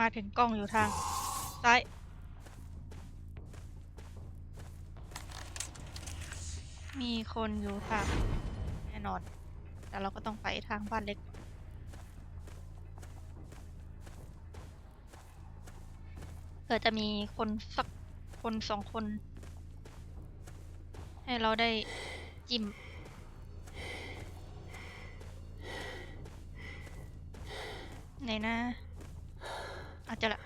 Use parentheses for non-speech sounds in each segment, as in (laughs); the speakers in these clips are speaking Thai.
มาถึงกล้องอยู่ทาง ซ้าย มีคนอยู่ทาง แน่นอน แต่เราก็ต้องไปทางบ้านเล็ก เผื่อจะมีคนสักคนสองคน ให้เราได้จิ้มไหนนะ อาจจะละ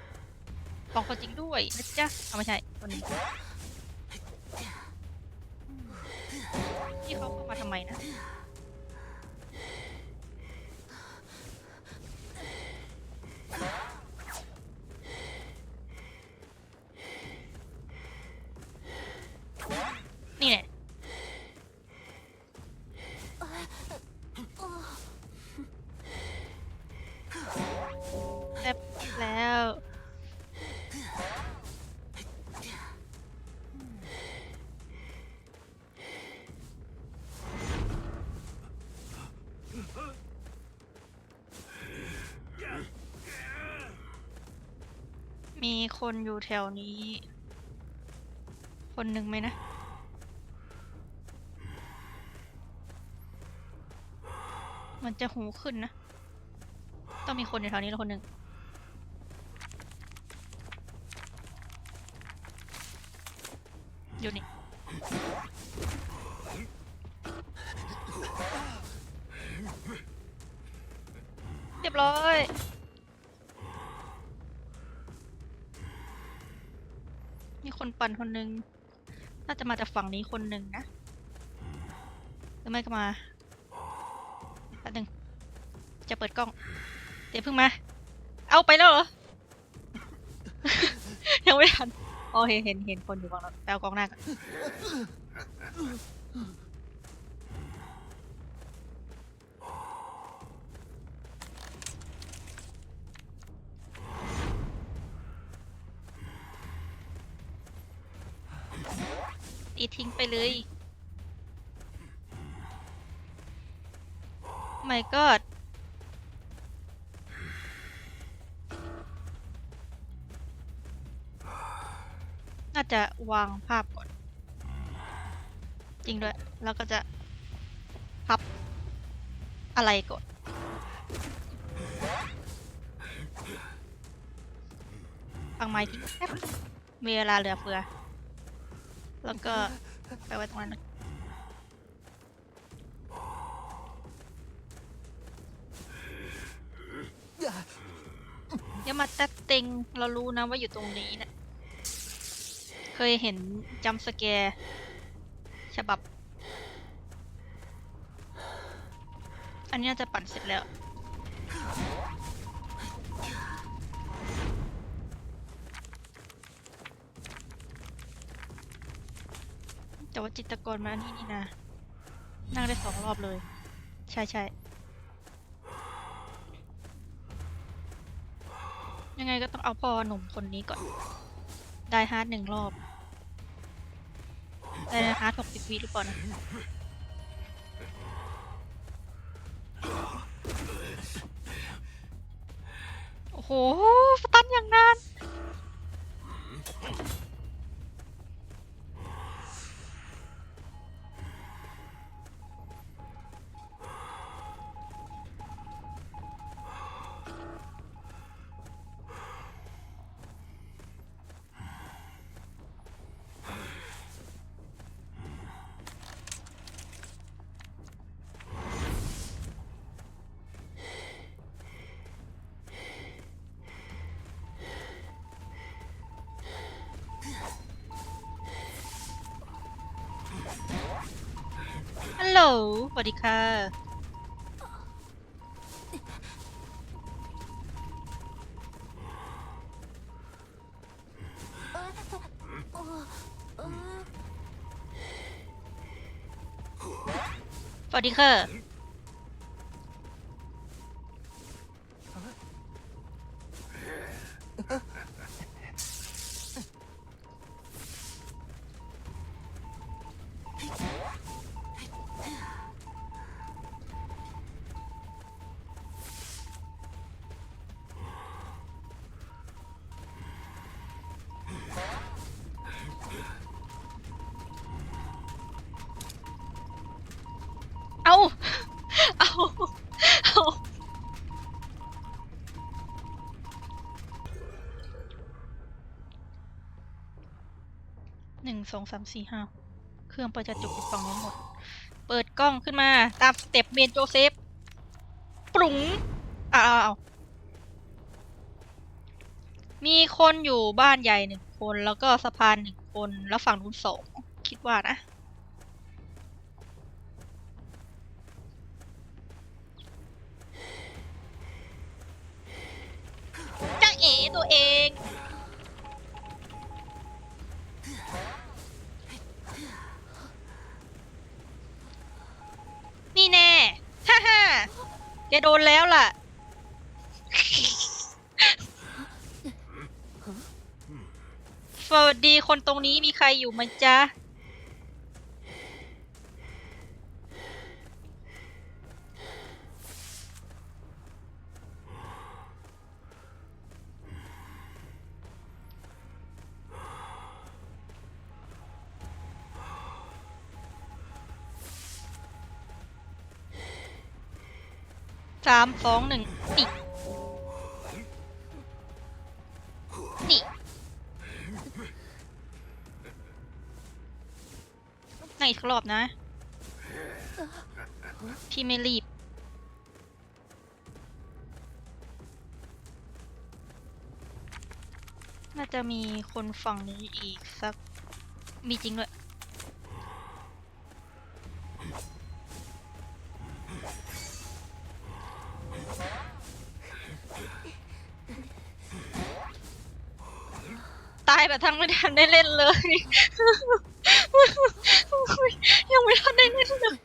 สองคนจริงด้วยนะจ๊ะเอาไม่ใช่คนหนึงที่เขาเข้ามาทำไมนะ มีคนอยู่แถวนี้ คนหนึ่งไหมนะ มันจะหูขึ้นนะ ต้องมีคนอยู่แถวนี้แล้วคนหนึ่งอยู่นี่เรียบร้อย มีคนปั่นคนหนึ่งน่าจะมาจากฝั่งนี้คนหนึ่งนะหรือไม่ก็มาแป๊บหนึงจะเปิดกล้อง เดี๋ยวเพิ่งมา เอาไปแล้วเหรอ ยังไม่ทันอ๋อเห็นเห็นเห็นคนอยู่ฝั่งนั้นแปลกล้องหน้าก่อน ตีทิ้งไปเลย my god น่าจะวางภาพก่อน จริงด้วย แล้วก็จะพับอะไรก่อนฟังไม้ทิ้งแป๊บมีเวลาเหลือเฟือ แล้วก็ไปไว้ตรงนั้นนะอย่ามาตัดเต็งเรารู้นะว่าอยู่ตรงนี้นะเคยเห็นจัมป์สแกร์ฉบับ อันนี้น่าจะปั่นเสร็จแล้ว แต่ว่าจิตรกรมานี่นี่นะ นั่งได้สองรอบเลย ใช่ใช่ยังไงก็ต้องเอาพ่อหนุ่มคนนี้ก่อน ได้ฮาร์ดหนึ่งรอบ ได้ฮาร์ดหกสิบวิหรือเปล่านะโอ้โหสตันอย่างนาน ลสวัสดีค่ะ สวัสดีค่ะ หนึ่งสองสามสี่ห้าเครื่องประจะจุกอยู่ฝั่งนู้งหมด เปิดกล้องขึ้นมา ตามสเต็ปเมนโจเซฟปรุงอ้าวมีคนอยู่บ้านใหญ่หนึ่งคนแล้วก็สะพานหนึ่งคนแล้วฝั่งนู้นสองคิดว่านะ สวัสดีคนตรงนี้มีใครอยู่ไหมจ๊ะ สามสองหนึ่งนี่นี่ กรอบนะ พี่ไม่รีบ น่าจะมีคนฝั่งนี้อีกสัก มีจริงด้วยตายแบบทั้งไม่ทันได้เล่นเลย ยังไม่ทันได้เล่นเลย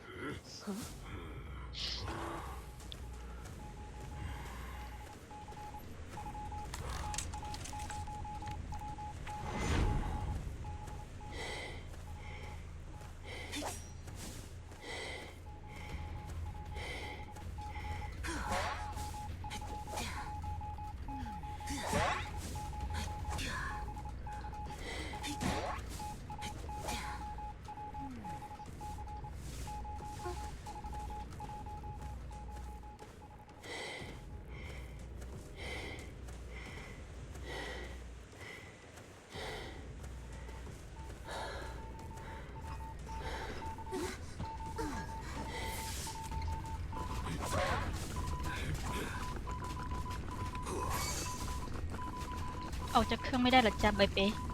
ออกจากเครื่องไม่ได้เหรอจ๊ะใบเป้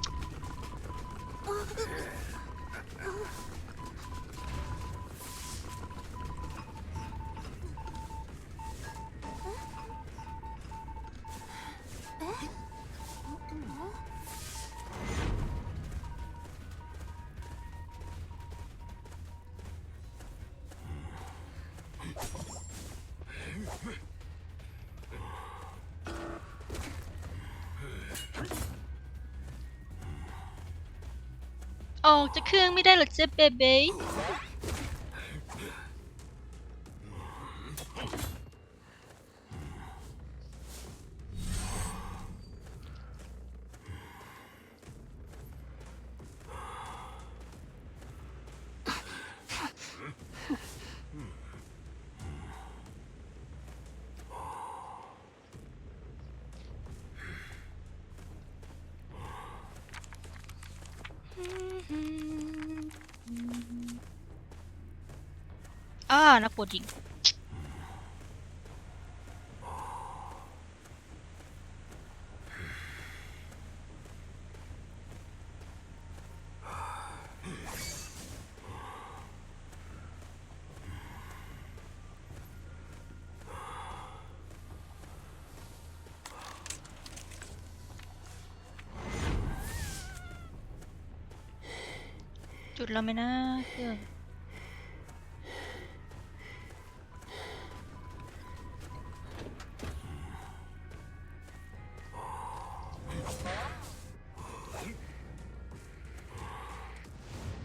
ออกจากเครื่องไม่ได้หรอเจ๊เบเบ้ อ่านักปวดจริง จุดแล้วไหมนะเครื่อง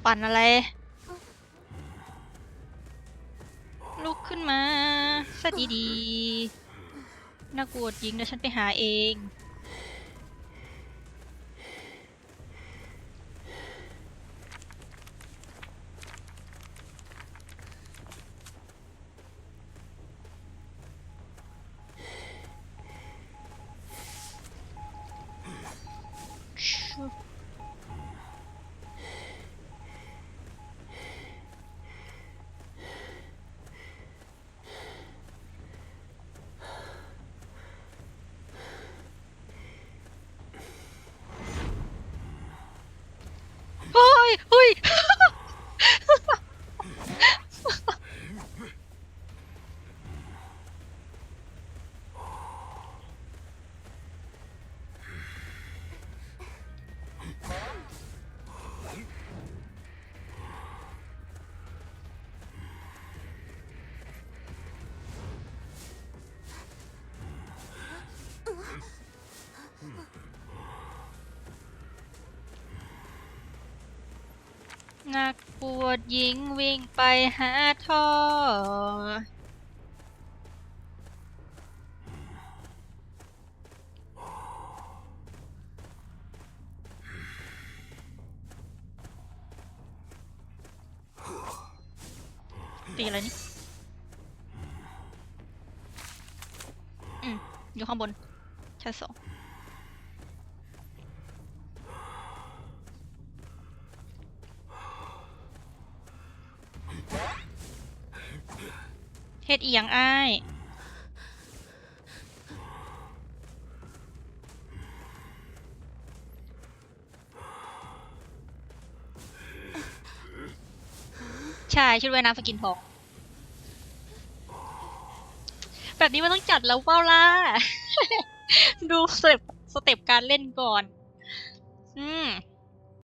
ปั่นอะไร ลุกขึ้นมาซะดีๆนักบวชหญิงเดี๋ยวฉันไปหาเอง Ai, ui! (laughs) นักปวดหญิงวิ่งไปหาท่อ ตีอะไรนี่ อืม อยู่ข้างบนชั้นสอง อีหยังอ้ายใช่ชุดว่ายน้ำสกินทอง แบบนี้มันต้องจัดแล้วเปล่าล่ะ ดูสเต็ปสเต็ปการเล่นก่อน อืม